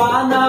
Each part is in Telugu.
Befana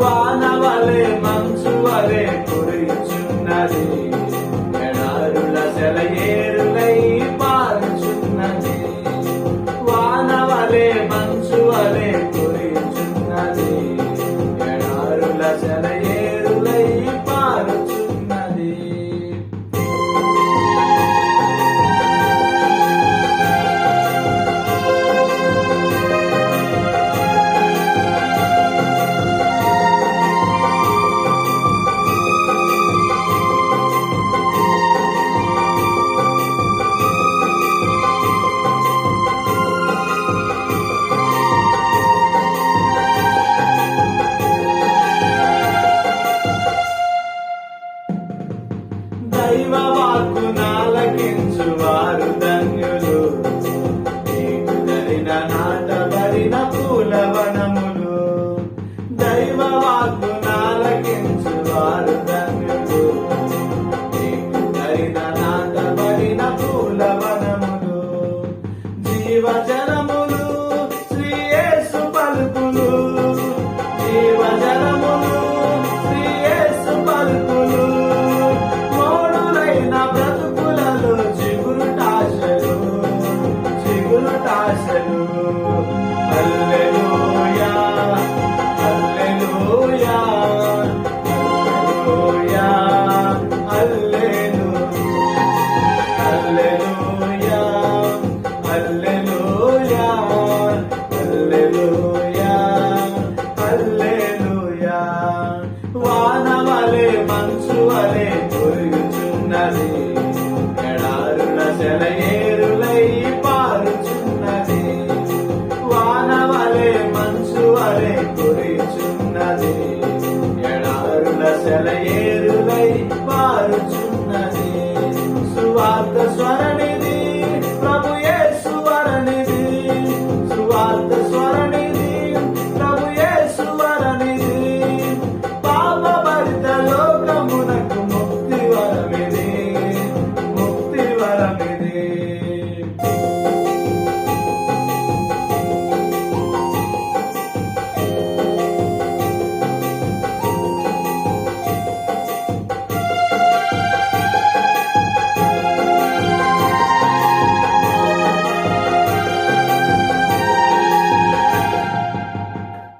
వానవలే మంచువలే కురిచున్నది. ఎడారుల సెలయేరులై పారుచున్నది. వానవలే మంచువలే కురిచున్నది. ఎడారుల సెలయేరు దైవ వాక్కు నాలకించువారు ధన్యులు. నీకుదలిన నాటబడిన పూలవనములు. దైవ వాక్కు నాలకించువారు ధన్యులు. నీకుదలిన నాటబడిన పూలవనములు. జీవజ మనసు అనే కోరుచున్నది ఎడారుల సెలయే పేరులై మారుచున్నది సువార్త స్వరణిది ప్రభు ఏ స్వరణిది సువార్త స్వర